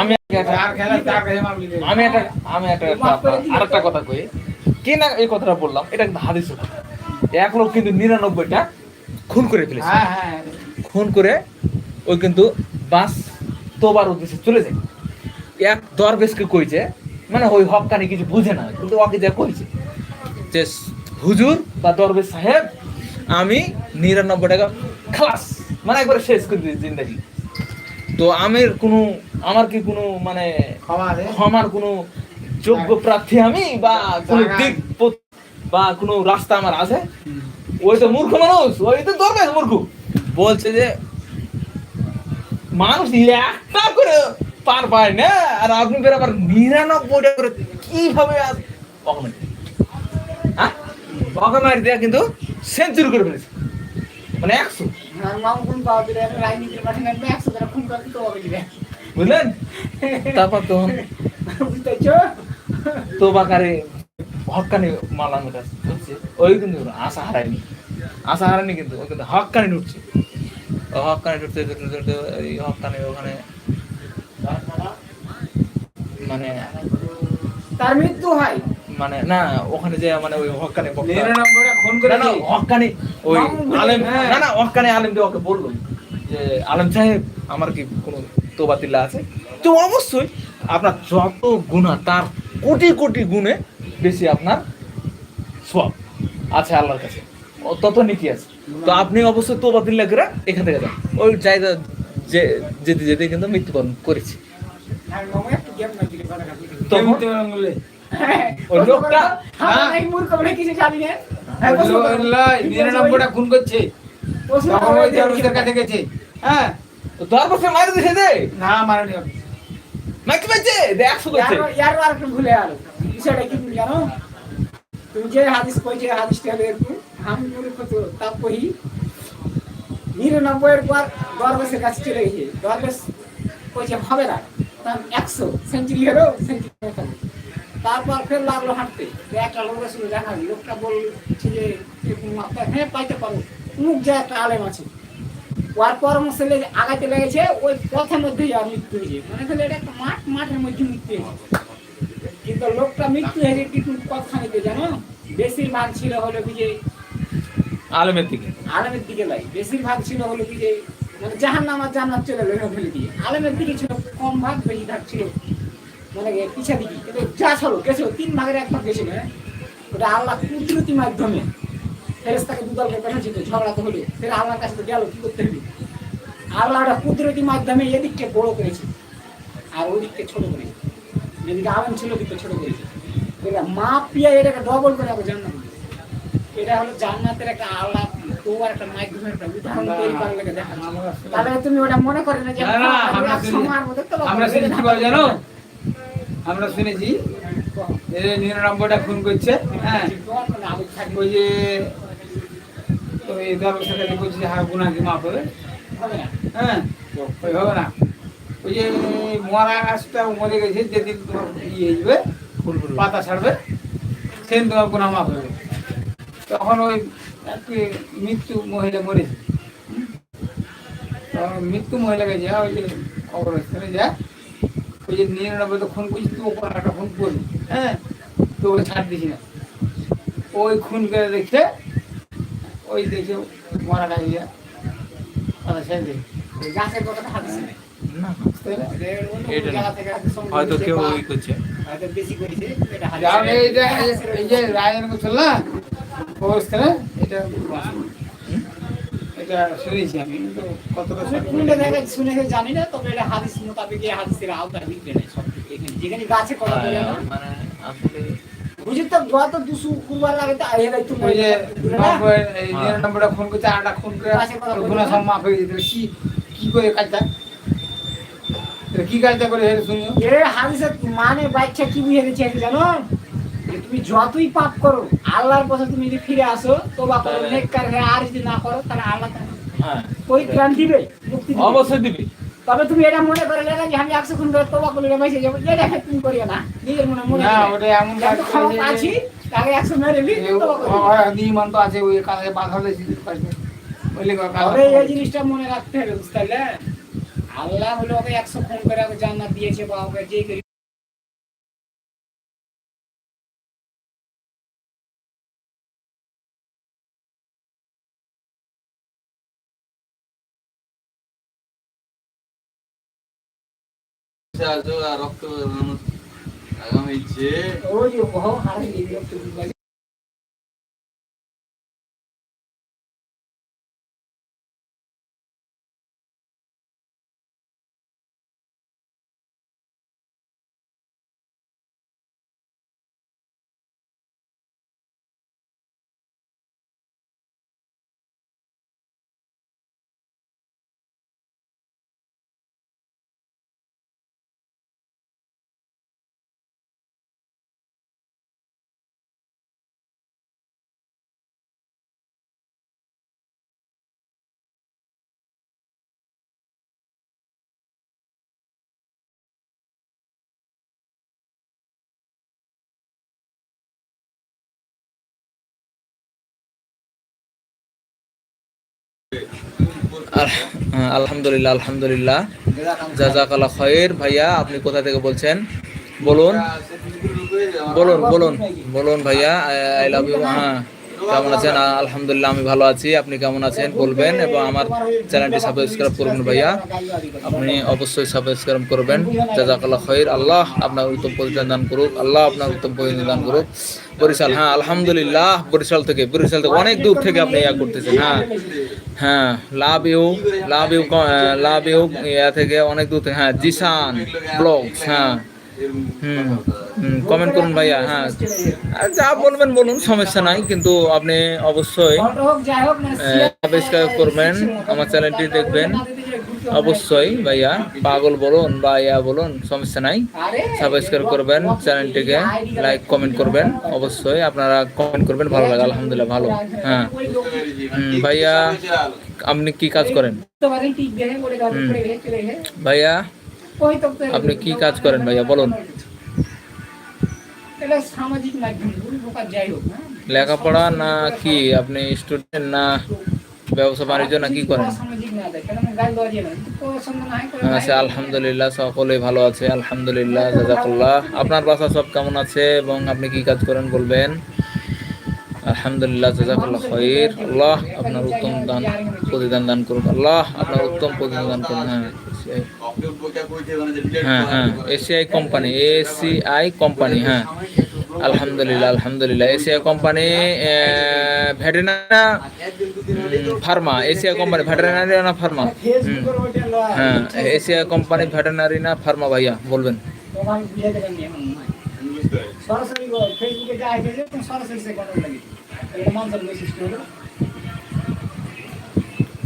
আমি। আমি একটা আমি একটা আর একটা কথা কই। কে না এই কথাটা বললাম? এটা কিন্তু হাদিস এক লোক কিন্তু নিরানব্বইটা খুন করে ফেলেছে। হ্যাঁ হ্যাঁ। খুন করে ওই কিন্তু বাস তোবার উদ্দেশ্যে চলে যায়। এক দরবেশকে কইছে মানে ওই হকানি কিছু বুঝে না কিন্তু ওকে যা কইছে যে হুজুর বা দরবেশ সাহেব আমি নিরানব্বই টাকা খালাস। মানে একবার শেষ করে দিয়েছি জিন্দাগি। তো আমের কোনো আমার কি কোনো মানে ক্ষমার কোনো যোগ্য প্রার্থী আমি বা কোনো দিক বা কোনো রাস্তা আমার আছে? ওই তো মূর্খ মানুষ ওই তো দরকার মূর্খ। বলছে যে মানুষ একটা করে পার পায় না আর আপনি বের আবার নিরানব্বইটা করে কীভাবে আজ- ওকে হ্যাঁ? দেয়া কিন্তু সেঞ্চুরি করে ফেলেছে। মানে একশো। বুঝলেন? তারপর বুঝতেছো? তো বাকারে হক্কানি মালাম এটা ওই কিন্তু আশা হারায়নি। আশা হারায়নি কিন্তু ওই কিন্তু হক্কানি ঢুকছে। ও হক্কানি ঢুকতে ঢুকতে ঢুকতে এই হক্কানি ওখানে মানে তার মৃত্যু হয়। মানে না ওখানে যে মানে ওই হক্কানি বক্তা- নিরানব্বইটা না না ওই আলেম হ্যাঁ। না না হক্কানি আলেম দিয়ে ওকে বলল যে আলেম সাহেব আমার কি কোনো তোবাতিল্লা আছে? তো অবশ্যই আপনার যত গুণা তার কোটি কোটি গুণে বেশি আপনার সব আছে আল্লাহর কাছে। তত নিকি আছে। তো আপনি অবশ্যই তোবাতিল্লা করে এখান থেকে যান। ওই জায়গা যে যেতে যেতে কিন্তু মৃত্যুবরণ করেছি। কাটি তখন লোকটা- হ্যাঁ। এই মূর্খ বলে কিছু জানি না। হ্যাঁ। নিরানব্বইটা খুন করছে। কাছে গেছে। হ্যাঁ তো দর বছর মারি দিছে দে। না মারানি হবে। নাকি দে একশো করছে। ইয়ারও- ইয়ারও আর একটু ভুলে গেল বিষয়টা কি জানো? তুমি যে হাদিস কইছে হাদিসটা এরকম। আমি মূর্খ তো তা কহি নিরানব্বইয়ের পর দরবেশের কাছে চলে গেছে। দরবেশ কইছে হবে না। তার একশো সেঞ্চুরি হলো সেঞ্চুরি তারপর ফের লাগল হাঁটতে। একটা লোক শুনে দেখা লোকটা বলছে যে হ্যাঁ পাইতে পারো। মুখ যে একটা আলেম আছে। ওর পরামর্শ লেগে আগাতে লেগেছে ওই পথের মধ্যে আর মৃত্যু হয়েছে মানে করলে এটা একটা মাঠ মাঠের মধ্যে মৃত্যু হয়েছে কিন্তু লোকটা মৃত্যু হয়েছে কিন্তু কতখানিতে জানো? বেশিরভাগ ছিল হলো কি যে আলেমের দিকে। আলেমের দিকে লাই। বেশিরভাগ ছিল হলো কি যে মানে জাহান নামার জান্নাত চলে গেল ফেলে দিয়ে। আলেমের দিকে ছিল কম ভাগ বেশি ভাগ ছিল মানে পিছা দিকে কিন্তু যা ছিল গেছিল তিন ভাগের এক ভাগ গেছিল হ্যাঁ? ওটা আল্লাহ কুদরতি মাধ্যমে ফেরেস্তাকে দুদলকে পাঠাচ্ছিল ঝগড়া তো হলো। ফের আল্লাহর কাছে তো গেল কি করতে হবে? আল্লাহ ওটা কুদরতি মাধ্যমে এদিককে বড় করেছে আর ওদিককে ছোট করেছে। যেদিকে আলেম ছিল ওদিককে ছোট করেছে। এটা মাপ পিয়া এটাকে ডবল করে আবার জান্নাত এটা হলো জান্নাতের একটা আল্লাহ তোমার একটা মাধ্যমে একটা উদাহরণ তৈরি করার লেগে দেখা তাহলে তুমি ওটা মনে করে না যে আমরা কি বলে জানো? আমরা শুনেছি যে নিরানব্বইটা খুন করছে হ্যাঁ। ওই যে ওই দরবেশের বলছে যে হ্যাঁ গুণা কি মাফ হবে? হ্যাঁ? ওই হবে না। ওই যে মরা গাছটা মরে গেছে যেদিন তোমার ইয়ে যাবে পাতা ছাড়বে সেদিন তোমার গুণা মাফ হবে। তখন ওই মৃত্যু মহিলা মরেছে। তখন মৃত্যু মহিলা গেছে ওই যে কবরস্থানে যায় ওই যে নিরানব্বই তো খুন করছি তো ওপর একটা খুন করবি। হ্যাঁ? তো ওকে ছাড় দিছি না। ওই খুন করে দেখছে ওই দেখে মারা গেছে কথা ছেড়ে দিই গাছের কথাটা সংগ্রহ হয়তো কেউ ওই করছে। বেশি করেছে, এটা এটা এটা শুনেছি আমি কিন্তু কতটা কোনটা জায়গায় শুনেছি জানি না, তবে এটা হাদিস মোতাবেক এই হাদিসের আওতার ভিতরে নেই সব যেখানে গাছে কথা বলে না, মানে আসলে বুঝি তো কুরবার লাগে তো ওই যে এই করে সব মাফ হয়ে যেত কি কি করে কাজটা? কি কাজটা করে শুনিও। এ হাদিসের মানে বাচ্চা কি বুঝে গেছে জানো? যে তুমি যতই পাপ করো আল্লাহর পথে তুমি যদি ফিরে আসো তোবা করো নেককার হয়ে আর যদি না করো তাহলে আল্লাহ হ্যাঁ। পরিত্রাণ দিবে মুক্তি অবশ্যই দিবি। তবে তুমি এটা মনে করে লেখা যে আমি একশো খুন করে তোবা করলে বেঁচে যাব। এটা তুমি করিও না। নিজের মনে মনে না ওটা এমন ক্ষমতা আছি তাকে একশো মেরে তোবা করবি। নিয়মান তো আছে ওই কাজে বাধা দিয়েছি এই জিনিসটা মনে রাখতে হবে বুঝতে পারলে? আল্লাহ হলো ওকে একশো ফোন করে ওকে জান্নাত দিয়েছে বা ওকে যে রক্ত যে আলহামদুলিল্লাহ আলহামদুলিল্লাহ। জাজাকাল্লাহ খয়ের ভাইয়া, আপনি কোথা থেকে বলছেন? বলুন। বলুন বলুন। বলুন, ভাইয়া। আই লাভ ইউ হ্যাঁ। কেমন আছেন? আলহামদুলিল্লাহ, আমি ভালো আছি। আপনি কেমন আছেন বলবেন এবং আমার চ্যানেলটি সাবস্ক্রাইব করবেন ভাইয়া। আপনি অবশ্যই সাবস্ক্রাইব করবেন। জাজাকাল্লাহ খৈর আল্লাহ আপনার উত্তম পরিচয় দান করুক। আল্লাহ আপনার উত্তম পরিচয় দান করুক। বরিশাল হ্যাঁ আলহামদুলিল্লাহ, বরিশাল থেকে বরিশাল থেকে অনেক দূর থেকে আপনি ইয়া করতেছেন হ্যাঁ। হ্যাঁ love you love you love you ইয়া থেকে অনেক দূর থেকে হ্যাঁ জিসান ব্লগস হ্যাঁ। কমেন্ট করুন ভাইয়া হ্যাঁ। যা বলবেন বলুন সমস্যা নাই কিন্তু আপনি অবশ্যই সাবস্ক্রাইব করবেন আমার চ্যানেলটি দেখবেন। অবশ্যই ভাইয়া পাগল বলুন বা ইয়া বলুন সমস্যা নাই। সাবস্ক্রাইব করবেন চ্যানেলটিকে লাইক কমেন্ট করবেন। অবশ্যই আপনারা কমেন্ট করবেন ভালো লাগে আলহামদুলিল্লাহ ভালো। হ্যাঁ। ভাইয়া আপনি কি কাজ করেন। ভাইয়া আপনি কি কাজ করেন ভাইয়া? বলুন। হ্যাঁ। লেখাপড়া না কি? আপনি স্টুডেন্ট না ব্যবসা বাণিজ্য না কি করেন? আচ্ছা আলহামদুলিল্লাহ সকলে ভালো আছে আলহামদুলিল্লাহ জাজাকুল্লাহ। আপনার বাসা সব কেমন আছে এবং আপনি কি কাজ করেন বলবেন? আলহামদুলিল্লাহ জাজাকুল্লাহ খৈর আল্লাহ আপনার উত্তম দান প্রতিদান দান করুন। আল্লাহ আপনার উত্তম প্রতিদান দান করুন। হ্যাঁ। হ্যাঁ হ্যাঁ। এসিআই কোম্পানি এসিআই কোম্পানি হ্যাঁ। আলহামদুলিল্লাহ আলহামদুলিল্লাহ। ACI company veterinary pharma. ACI company veterinary না ফার্মা? হ্যাঁ এসিআই কোম্পানি ভেটেরিনারি না ফার্মা ভাইয়া, বলবেন। সরাসরি ফেসবুকে যা আছে সরাসরি সে কথা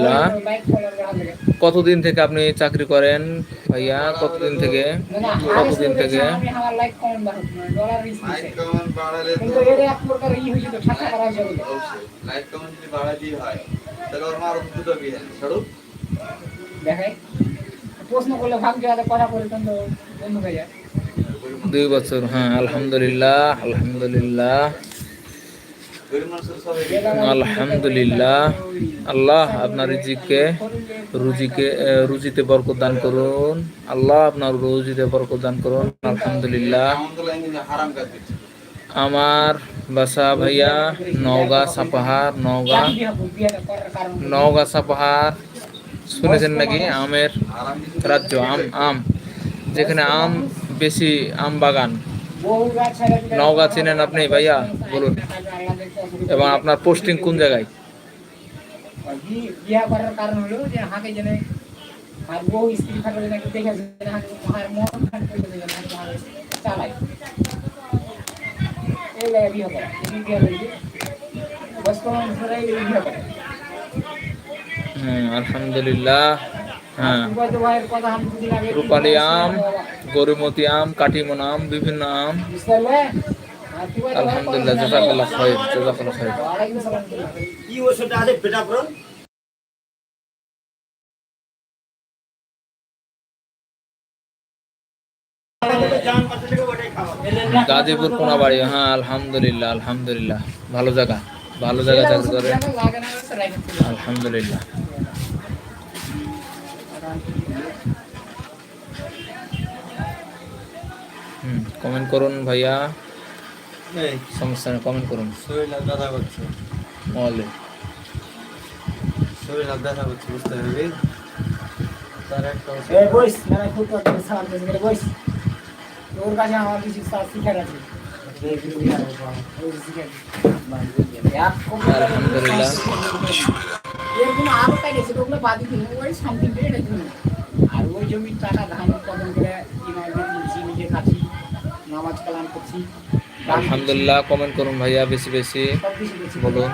লাগে। কতদিন থেকে আপনি চাকরি করেন ভাইয়া? কতদিন থেকে? কতদিন থেকে? দুই বছর হ্যাঁ আলহামদুলিল্লাহ আলহামদুলিল্লাহ। আলহামদুলিল্লাহ। আল্লাহ আপনার রিজিককে, রুজিকে রুজিতে বরকত দান করুন। আল্লাহ আপনার রুজিতে বরকত দান করুন। আলহামদুলিল্লাহ। আমার বাসা ভাইয়া নওগাঁ সাপাহার, নওগাঁ নওগাঁ সাপাহার। শুনেছেন নাকি? আমের রাজ্য, আম আম। যেখানে আম বেশি, আম বাগান। নওগাঁ চিনেন আপনি ভাইয়া বলুন। এবং আপনার পোস্টিং কোন জায়গায়? আলহামদুলিল্লাহ। হ্যাঁ রূপালী আম। গরিমতি আম কাটিমন আম বিভিন্ন আম। আলহামদুলিল্লাহ জাজাকাল্লাহ খাইর জাজাকাল্লাহ খাইর। কি ওষুধটা আছে বেটা পুরো জান পাশে লেগে গাজীপুর কোনাবাড়ি হ্যাঁ আলহামদুলিল্লাহ আলহামদুলিল্লাহ। ভালো জায়গা ভালো জায়গা চাকরি করে। আলহামদুলিল্লাহ। কমেন্ট করুন ভাইয়া। এই। সমস্যা নেই কমেন্ট করুন। শরীর ব্যথা করছে। মহলে শরীর ব্যথা করছে বুঝতে হবে তার একটা এই বইস খুব তো সালাম দিতে গেলে বইস। তোর কাছে আমার কিছু শিখার আছে। আলহামদুলিল্লাহ। ওগুলো বাদ ওই সামথিং আর ওই জমির টাকা ধান উৎপাদন করে নামাজ কালাম করছি। দান দিচ্ছি, আলহামদুলিল্লাহ কমেন্ট করুন ভাইয়া বেশি বেশি। সব কিছু করছি বলুন।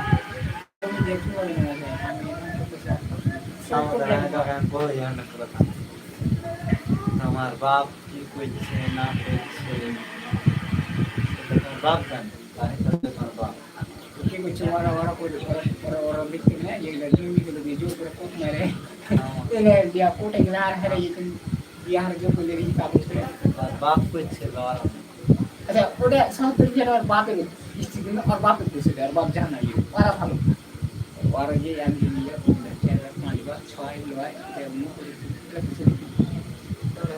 জমি দেখতে পারি না আমি সব আমাদের করলাম। আমি তখন বলে যান একটা কথা আমার বাপ কি কইছে না কইছে সেটা তোমার বাপ জানে। আর এটা হচ্ছে তোমার বাপ কি করছে ওরা ওরা করে ওরা ওরা ওরা দেখতে না যেগুলো জমিগুলো দিয়ে জোর করে কোট মারে। এলে দিয়া কোটে গেলে আর হেরে যেত বিহার জোর করে দিয়ে কাগজ করে আর বাপ কইছে বাবা আচ্ছা ওটা সাঁত্রিশ জন আর বাপের স্ত্রী কিন্তু আর বাপের দেশে আর বাপ জানা নাই ওরা ভালো। ওরা যে আমি নিয়ে পাঁচ বার ছয় লয়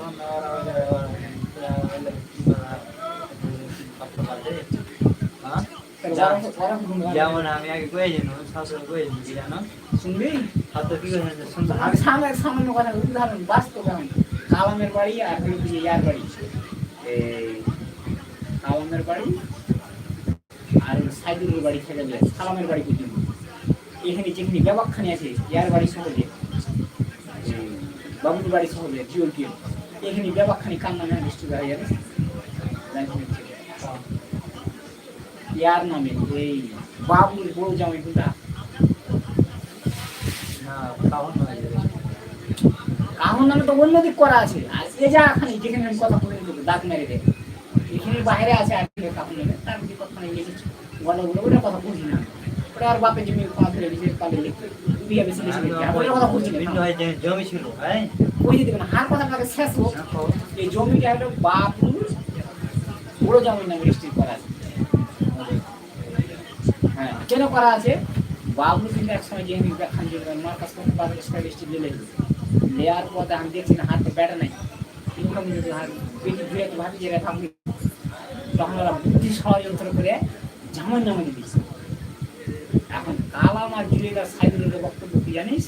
ওরা ওরা ওরা ওরা যেমন আমি আগে কয়েছি শাশুড়ি কয়েছি কি জানো? শুনবি? হাতে কি আমি সামনে সামান্য কথা উদাহরণ বাস্তব কালামের বাড়ি আর ইয়ার বাড়ি। এই কালামের বাড়ি আর সাইদুলের বাড়ি থেকে যায় সালামের বাড়ি পর্যন্ত এখানে যেখানে ব্যবখানি আছে ইয়ার বাড়ি সহজে বাবুর বাড়ি সহজে জিওল টিএম এখানে ব্যবখানি কার নামে ডিস্ট্রিক্ট হয়ে যাবে ইয়ার নামে এই বাবুর বউ জামাই কোনটা? কাহন কাহন নামে তো অন্য দিক করা আছে। আর এ যা এখানে যেখানে আমি কথা বলে দেবো দাঁত মেরে দেবে এখানে বাইরে আছে আর কি কাহন নামে তার মধ্যে কথা নেই লিখেছে বলো বলে ওটা কথা বুঝি না ওটা আর বাপের জমি কথা ফেলে দিয়েছে কালে লিখতে বিয়ে বেশি বেশি লিখতে আর ওটার কথা বুঝি বিভিন্ন না হয় যে জমি ছিল হ্যাঁ ওই যে দেখবেন হার কথাটাকে শেষ হোক এই জমিটা হলো বাপুর বড় জমির নামে রেজিস্ট্রি করা আছে হ্যাঁ কেন করা আছে বাবু কিন্তু এক সময় যে আমি ব্যাখ্যান দিয়ে মার কাছ থেকে বাবু স্টার রেজিস্ট্রি দিলে লেয়ার পথে আমি দেখছি না হাতে ব্যাটা নাই ইনকাম যদি হাত বেটি ধুয়ে তো ভাবি যে তখন বুদ্ধি ষড়যন্ত্র করে জামান নামে দিচ্ছে এখন কালাম আর জুলিদার সাইদুলের বক্তব্য কি জানিস?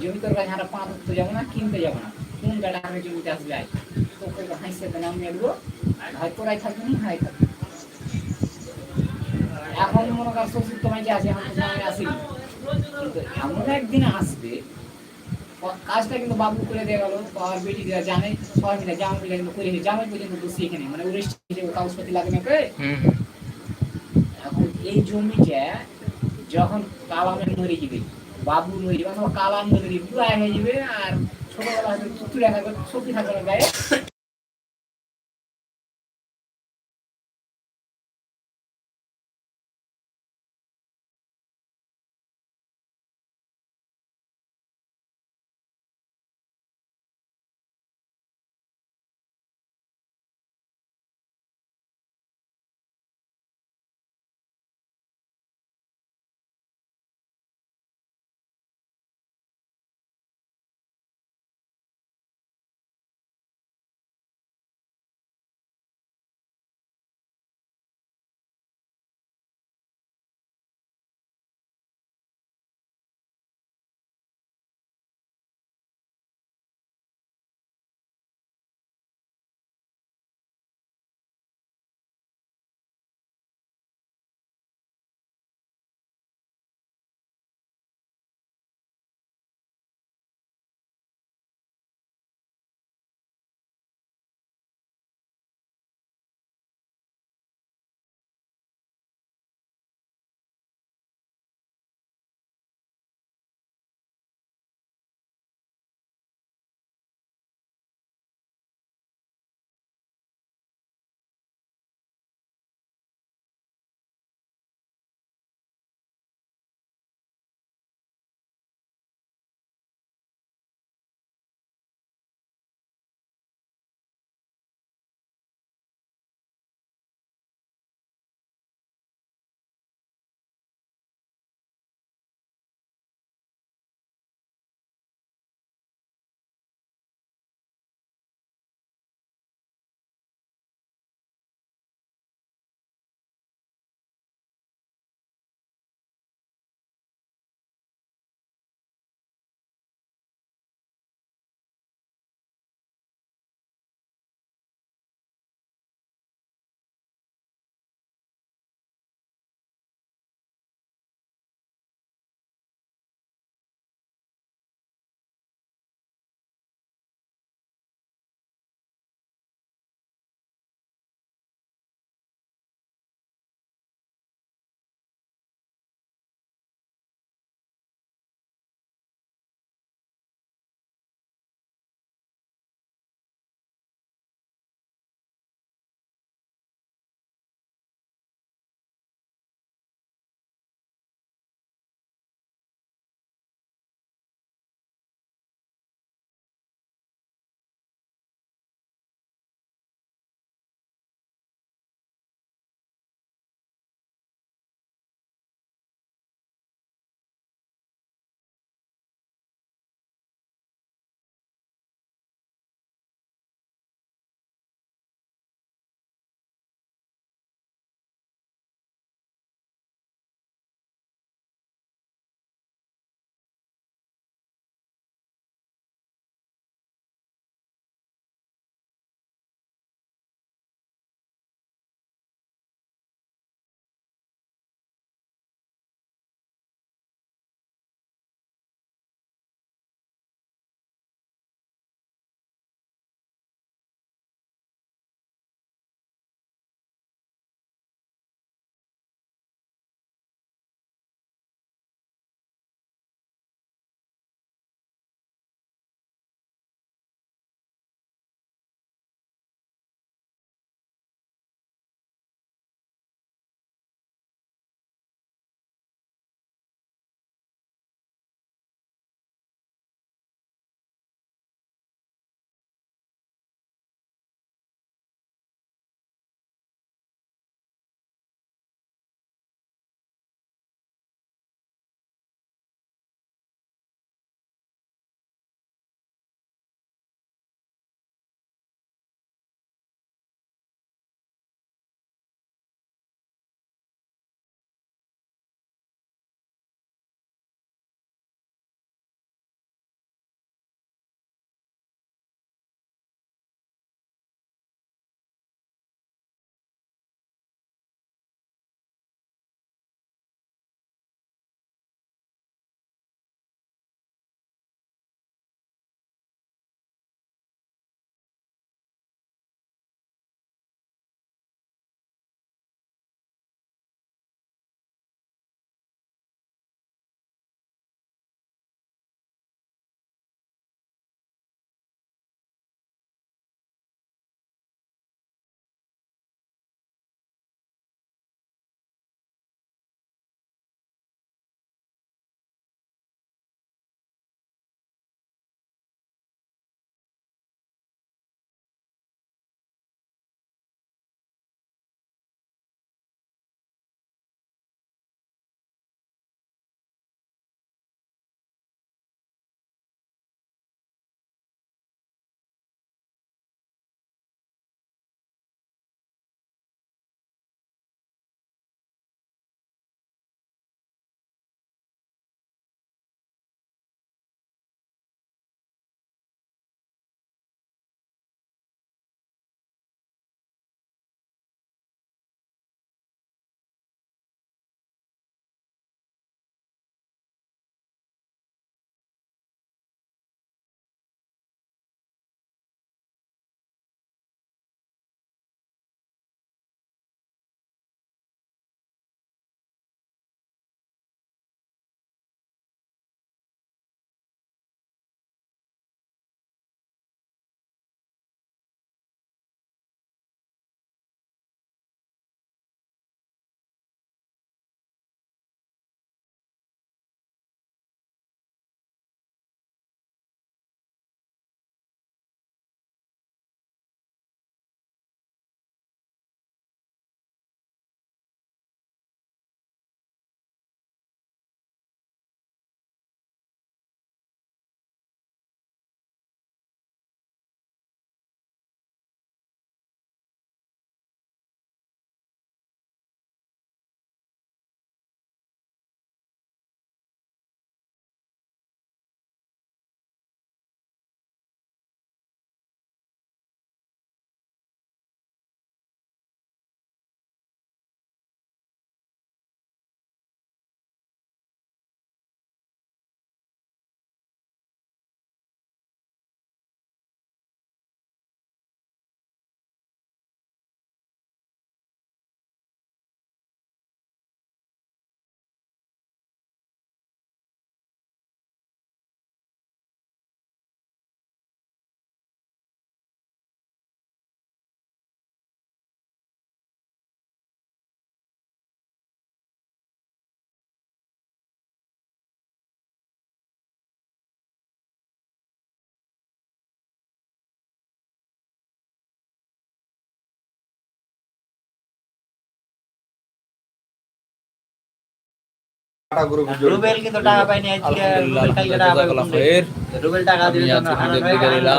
জমি তোর কাছে হারা পাঁচ ধরতে যাব না, কিনতে যাব না। কোন গাড়ি আমি জমিতে আসবে আয়? তোকে হাসতে আমি এলবো আর হয় তোরাই থাকবি না হারাই থাকবি। এখন মনে কর শ্বশুর তোমায় যে এখন আমি এমন একদিন আসবে কাজটা কিন্তু বাবু করে দেওয়া গেল আর বেটি দেওয়া জানে সবাই মিলে জামাই মিলে কিন্তু করে জামাই পর্যন্ত বসি এখানে মানে হিসেবে কাগজপাতি লাগে না। এখন এই জমিটা যখন কালামে মরে যাবে বাবু মরে যাবে অথবা কালাম মরে যাবে হয়ে যাবে আর ছোটবেলা হয়তো তুতুরা থাকবে সবজি থাকবে গায়ে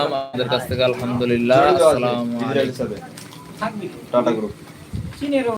আমাদের কাছ থেকে আলহামদুলিল্লাহ